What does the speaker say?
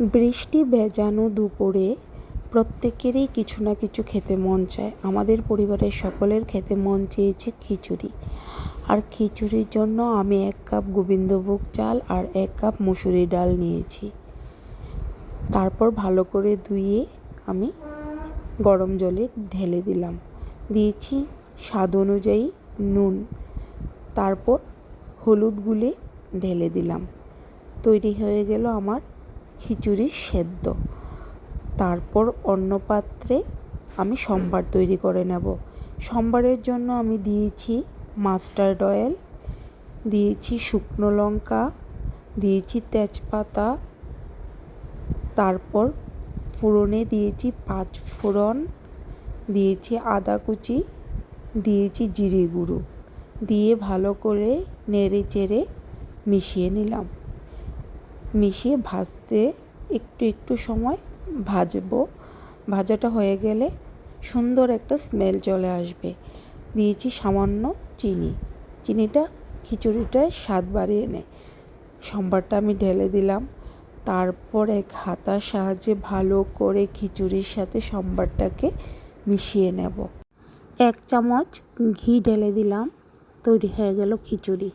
বৃষ্টি ভেজানো দুপুরে প্রত্যেকেরই কিছু না কিছু খেতে মন চায়। আমাদের পরিবারের সকলের খেতে মন চেয়েছে খিচুড়ি। আর খিচুড়ির জন্য আমি এক কাপ গোবিন্দভোগ চাল আর এক কাপ মুসুরি ডাল নিয়েছি। তারপর ভালো করে ধুয়ে আমি গরম জলে ঢেলে দিলাম। দিয়েছি স্বাদ অনুযায়ী নুন। তারপর হলুদ গুলে ঢেলে দিলাম। তৈরি হয়ে গেল আমার খিচুড়ি সেদ্ধ। তারপর অন্য পাত্রে আমি সম্বার তৈরি করে নেব। সম্বারের জন্য আমি দিয়েছি মাস্টার্ড অয়েল, দিয়েছি শুকনো লঙ্কা, দিয়েছি তেজপাতা, তারপর ফোড়নে দিয়েছি পাঁচ ফোড়ন, দিয়েছি আদা কুচি, দিয়েছি জিরে গুঁড়ো। দিয়ে ভালো করে নেড়ে চেড়ে মিশিয়ে নিলাম। মিশিয়ে ভাজতে একটু একটু সময় ভাজবো। ভাজাটা হয়ে গেলে সুন্দর একটা স্মেল চলে আসবে। দিয়েছি সামান্য চিনি। চিনিটা খিচুড়িটার স্বাদ বাড়িয়ে নেয়। সম্বারটা আমি ঢেলে দিলাম। তারপর এক হাতার সাহায্যে ভালো করে খিচুড়ির সাথে সম্বারটাকে মিশিয়ে নেব। এক চামচ ঘি ঢেলে দিলাম। তৈরি হয়ে গেল খিচুড়ি।